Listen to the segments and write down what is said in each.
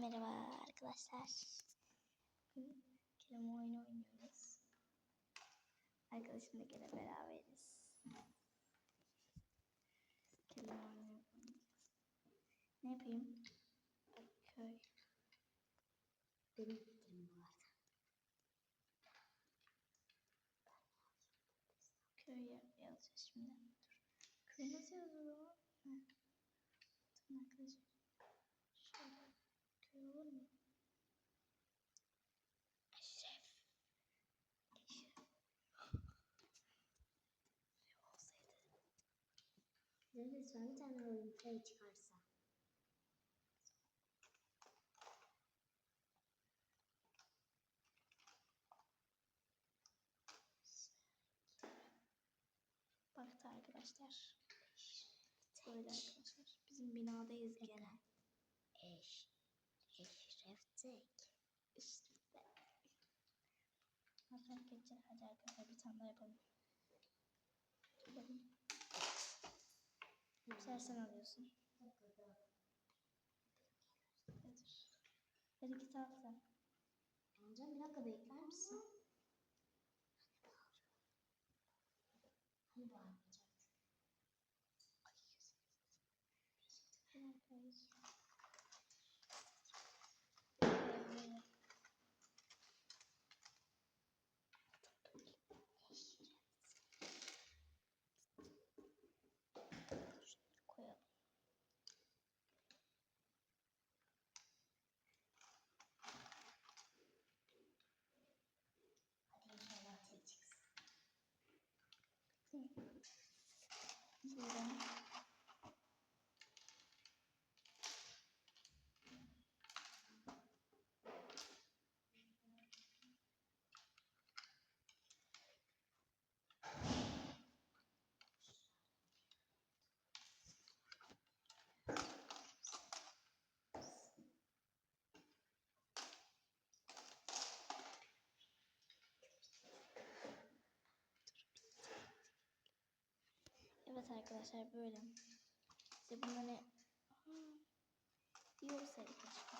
Merhaba arkadaşlar. Bugün kelime oyunu oynuyoruz. Arkadaşımla gene beraberiz. Kelime oyunu. Ne yapayım? Köy. Benim fikrim bu arada. Köy ya- yazacağız şimdi. Dur. Köy nasıl Lütfen bir tane oyun play çıkarsa. Baktı arkadaşlar. Böyle arkadaşlar. Bizim binadayız gene. Eş. Eşreftek. İşte. Hatta geçeceğiz. Hadi arkadaşlar bir tane daha yapalım. Yapalım. Sen alıyorsun. Git al sen. Amcam bir dakika bekler misin? Hani bağırmayacaktın? Şunları Şuradan Evet arkadaşlar böyle. İşte bunda ne? Diyor sayı keşke.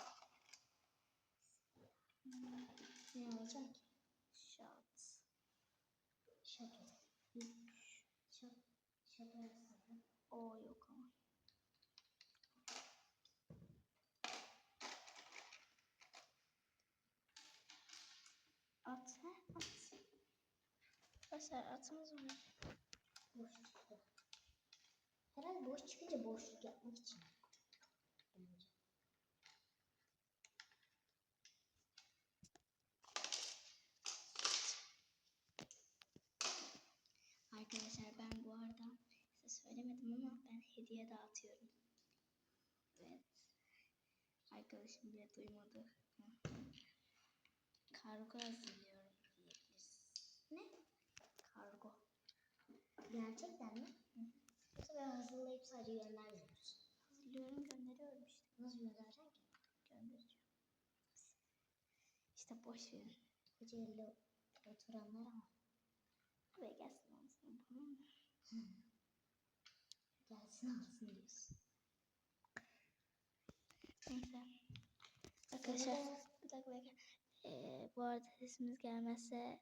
Hmm. Ne olacak? Shot. Şato. Üç. Şato. Yazsana. O yok ama. At. He, at. Arkadaşlar atımız var. Boş çıktı. Herhalde boş çıkınca boşluk yapmak için. Arkadaşlar ben bu arada size söylemedim ama ben hediye dağıtıyorum. Evet. Arkadaşım bile duymadı. Kargo hazırlıyorum diyebiliriz. Ne? Kargo. Gerçekten mi? Sadece göndermiyoruz. Hazırlıyorum gönderiyorum işte. Nasıl göndereceksin ki? Göndereceğim. İşte boş verin. Kocaeli oturanlar ama. Buraya gelsin alsın. Tamam mı? Gelsin alsın diyorsun. Neyse. Arkadaşlar bir dakika bekle. Ee, bu arada sesimiz gelmezse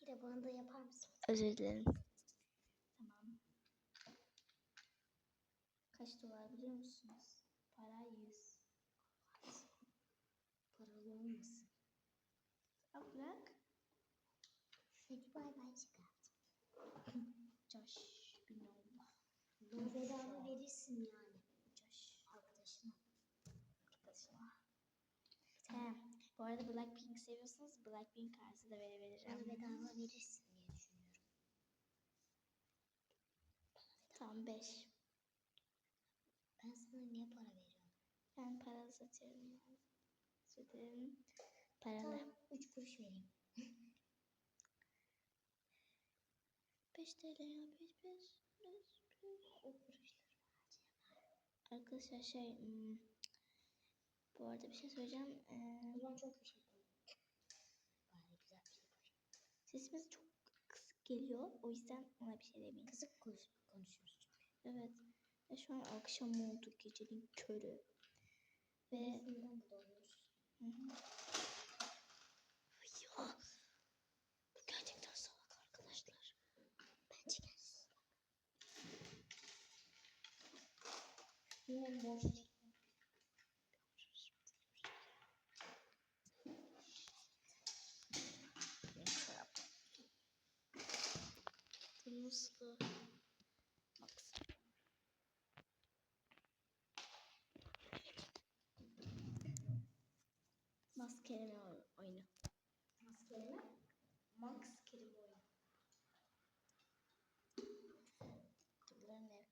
Yine bana da yapar mısın? özür dilerim. Tamam. Kaç dolar biliyor musunuz? Para 100. Paralı olmasın. Al bırak. Hadi bay bay çıkart. Josh binallah. Bunu bedava verirsin yani. Josh Arkadaşına. arkadaşına. He, bu arada Blackpink seviyorsanız Blackpink kartı da verebilirim. Bana bedava verirsin diye düşünüyorum. Tamam 5. Niye para veriyorum? Ben paralı satıyorum yani. Satıyorum. Paralı. Tamam 3 kuruş vereyim. 5 TL ya 5 5 5 O kuruşları Arkadaşlar şey hmm, bu arada bir şey söyleyeceğim. Ee, O zaman çok teşekkür ederim. Bari güzel bir şey koy. sesimiz çok kısık geliyor. O yüzden ona bir şey demeyin. Kızık konuş- konuşuyoruz çünkü. Evet. Ve şu an akşam oldu gecenin körü. Ve? Hı hı. Ya. Bu gerçekten salak arkadaşlar. Bence gelsin. Yine boş çıktı. Kelime oy- oyunu. Mas kelime? Max kelime oyunu. Kızların ev.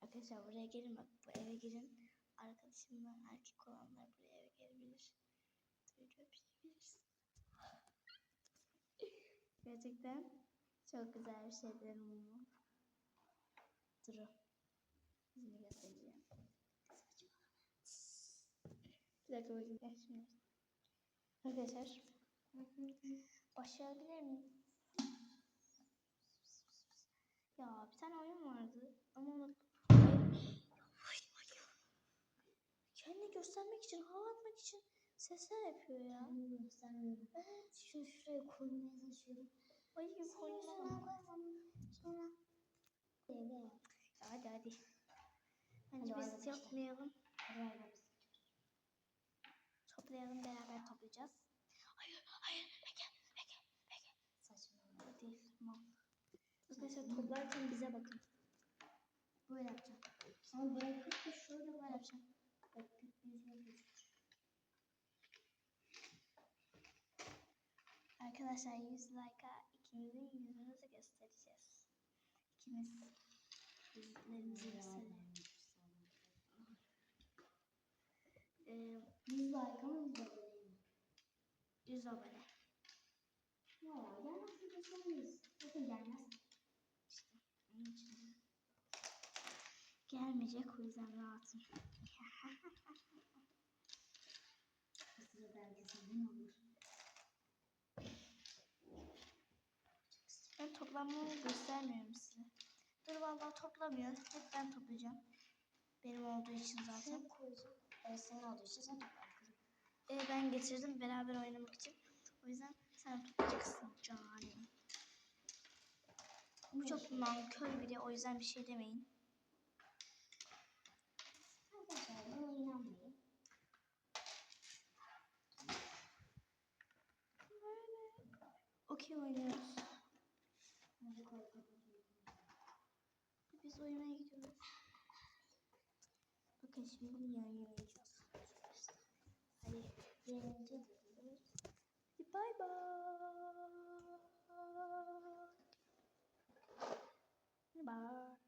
Arkadaşlar buraya gelin bak bu eve girin. Arkadaşımdan erkek olanlar buraya eve gelebilir. Duyuruyor biliriz. Gerçekten çok güzel bir şey derim bunu. Bir dakika bakayım. Gel şimdi. Arkadaşlar. Başlayabilir miyim? Ya bir tane oyun vardı ama onu kendini göstermek için, hava atmak için sesler yapıyor ya. Ben göstermiyorum. Evet. Şunu şuraya koymaya çalışıyorum. Ay gibi Sonra hadi hadi. Hadi Bence oyna biz yapmayalım. Hadi biz toplayalım beraber toplayacağız. Hayır hayır peki peki peki. Saçmalama değil tamam. Arkadaşlar toplarken bize bakın. Böyle yapacağım. Ama bırakıp da şöyle böyle yapacağım. Bak yüzüne gözükür. Arkadaşlar 100 like'a ikimizin yüzümüzü göstereceğiz. İkimiz yüzlerimizi göstereceğiz. Ee, 100 like ama 100 abone değil. 100 abone. Ya gelmezse geçemeyiz. Bakın gelmez. İşte onun için. Gelmeyecek o yüzden rahatım. Kısırı belgeselde ne olur? Ben toplamını göstermiyorum size. Dur vallahi toplamıyor. Hep ben toplayacağım. Benim olduğu için zaten. Şey Sen koyacaksın. Senin olduğu için sen topla. Ee, ben getirdim beraber oynamak için. O yüzden sen toplayacaksın canım. Bu çok nankör biri o yüzden bir şey demeyin. Okey oynuyoruz. Biz oynamaya gidiyoruz. Bakın şimdi bunu yan yana yiyeceğiz. Hadi. Yeneceğiz. Hadi bay bay. Bay.